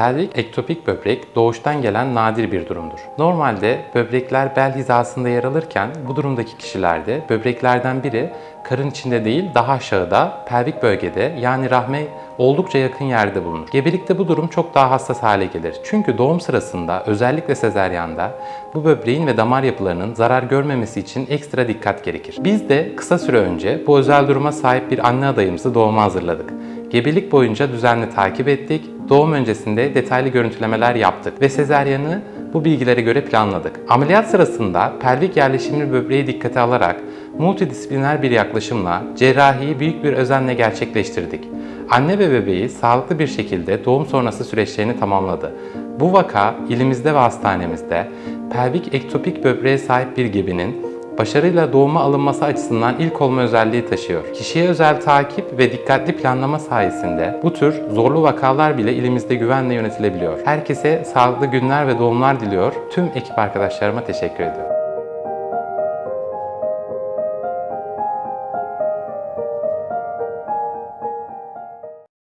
Pelvik ektopik böbrek doğuştan gelen nadir bir durumdur. Normalde böbrekler bel hizasında yer alırken bu durumdaki kişilerde böbreklerden biri karın içinde değil daha aşağıda pelvik bölgede yani rahme oldukça yakın yerde bulunur. Gebelikte bu durum çok daha hassas hale gelir. Çünkü doğum sırasında özellikle sezeryanda bu böbreğin ve damar yapılarının zarar görmemesi için ekstra dikkat gerekir. Biz de kısa süre önce bu özel duruma sahip bir anne adayımızı doğuma hazırladık. Gebelik boyunca düzenli takip ettik, doğum öncesinde detaylı görüntülemeler yaptık ve sezeryanı bu bilgilere göre planladık. Ameliyat sırasında pelvik yerleşimli böbreği dikkate alarak multidisipliner bir yaklaşımla cerrahiyi büyük bir özenle gerçekleştirdik. Anne ve bebeği sağlıklı bir şekilde doğum sonrası süreçlerini tamamladı. Bu vaka ilimizde ve hastanemizde pelvik ektopik böbreğe sahip bir gebenin başarıyla doğuma alınması açısından ilk olma özelliği taşıyor. Kişiye özel takip ve dikkatli planlama sayesinde bu tür zorlu vakalar bile ilimizde güvenle yönetilebiliyor. Herkese sağlıklı günler ve doğumlar diliyor. Tüm ekip arkadaşlarıma teşekkür ediyorum.